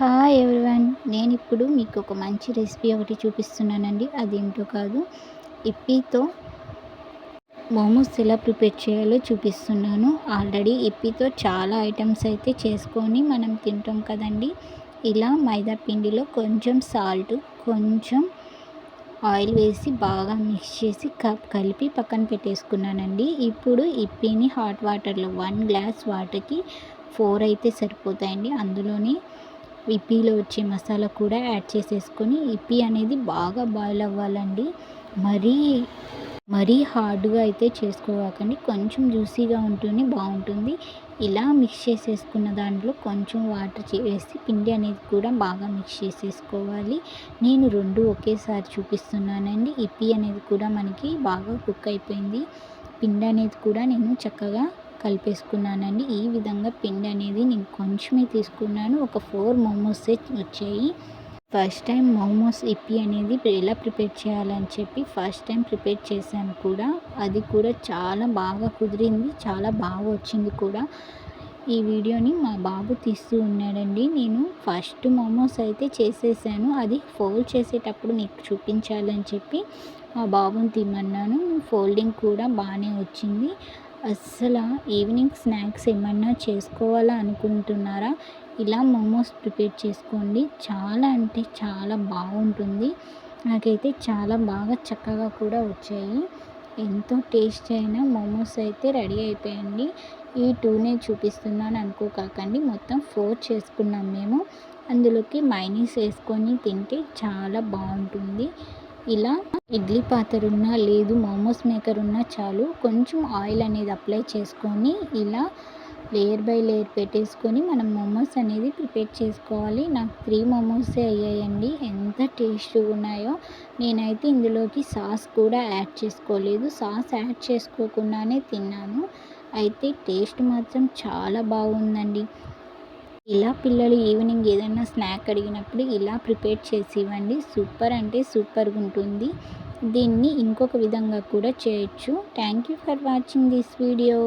Hi everyone నేను ఇప్పుడు మీకు ఒక మంచి రెసిపీ ఒకటి చూపిస్తున్నానండి. అదేంటో కాదు. ఇప్పీతో మోమోస్ ఎలా ప్రిపేర్ చేయాలో చూపిస్తున్నాను. ఆల్రెడీ ఇప్పీతో చాలా ఐటమ్స్ అయితే చేసుకొని మనం తింటాం కదండి. ఇలా మైదా పిండిలో కొంచెం సాల్ట్ కొంచెం ఆయిల్ వేసి బాగా మిక్స్ చేసి కలిపి పక్కన పెట్టేసుకున్నానండి. ఇప్పుడు ఇప్పీని హాట్ వాటర్లో వన్ గ్లాస్ వాటర్కి ఫోర్ అయితే సరిపోతాయండి. అందులోని ఇప్పీలో వచ్చే మసాలా కూడా యాడ్ చేసేసుకొని ఇప్పి అనేది బాగా బాయిల్ అవ్వాలండి. మరీ మరీ హార్డ్గా అయితే చేసుకోవాకండి. కొంచెం జ్యూసీగా ఉంటేనే బాగుంటుంది. ఇలా మిక్స్ చేసేసుకున్న దాంట్లో కొంచెం వాటర్ వేసి పిండి అనేది కూడా బాగా మిక్స్ చేసేసుకోవాలి. నేను రెండు ఒకేసారి చూపిస్తున్నానండి. ఇప్పి అనేది కూడా మనకి బాగా కుక్ అయిపోయింది. పిండి అనేది కూడా నేను చక్కగా కలిపేసుకున్నానండి. ఈ విధంగా పిండి అనేది నేను కొంచెమే తీసుకున్నాను. ఒక ఫోర్ మోమోస్ వచ్చాయి. ఫస్ట్ టైం మోమోస్ ఇప్పి అనేది ఎలా ప్రిపేర్ చేయాలని చెప్పి ఫస్ట్ టైం ప్రిపేర్ చేశాను కూడా. అది కూడా చాలా బాగా కుదిరింది. చాలా బాగా వచ్చింది కూడా. ఈ వీడియోని మా బాబు తీస్తూ ఉన్నాడండి. నేను ఫస్ట్ మోమోస్ అయితే చేసేసాను. అది ఫోల్డ్ చేసేటప్పుడు మీకు చూపించాలని చెప్పి మా బాబుని తిమ్మన్నాను ఫోల్డింగ్ కూడా బాగానే వచ్చింది. అస్సలు ఈవినింగ్ స్నాక్స్ ఏమన్నా చేసుకోవాలా అనుకుంటున్నారా? ఇలా మోమోస్ ప్రిపేర్ చేసుకోండి. చాలా అంటే చాలా బాగుంటుంది. నాకైతే చాలా బాగా చక్కగా కూడా వచ్చాయి. ఎంతో టేస్ట్ అయిన మోమోస్ అయితే రెడీ అయిపోయండి ఈ టూనే చూపిస్తున్నాను అనుకోకాకండి. మొత్తం ఫోర్ చేసుకున్నాం మేము. అందులోకి మైనీస్ వేసుకొని తింటే చాలా బాగుంటుంది. ఇలా ఇడ్లీ పాత్ర ఉన్నా లేదు మోమోస్ మేకర్ ఉన్నా చాలు. కొంచెం ఆయిల్ అనేది అప్లై చేసుకొని ఇలా లేయర్ బై లేయర్ పెట్టేసుకొని మనం మోమోస్ అనేది ప్రిపేర్ చేసుకోవాలి. నాకు త్రీ మోమోసే అయ్యాయండి. ఎంత టేస్ట్గా ఉన్నాయో నేనైతే ఇందులోకి సాస్ కూడా యాడ్ చేసుకోలేదు. సాస్ యాడ్ చేసుకోకుండానే తిన్నాను. అయితే టేస్ట్ మాత్రం చాలా బాగుందండి. ఇలా పిల్లలు ఈవినింగ్ ఏదైనా స్నాక్ అడిగినప్పుడు ఇలా ప్రిపేర్ చేసి ఇవ్వండి సూపర్ అంటే సూపర్గా ఉంటుంది దీన్ని ఇంకొక విధంగా కూడా చేయొచ్చు. Thank you for watching this video.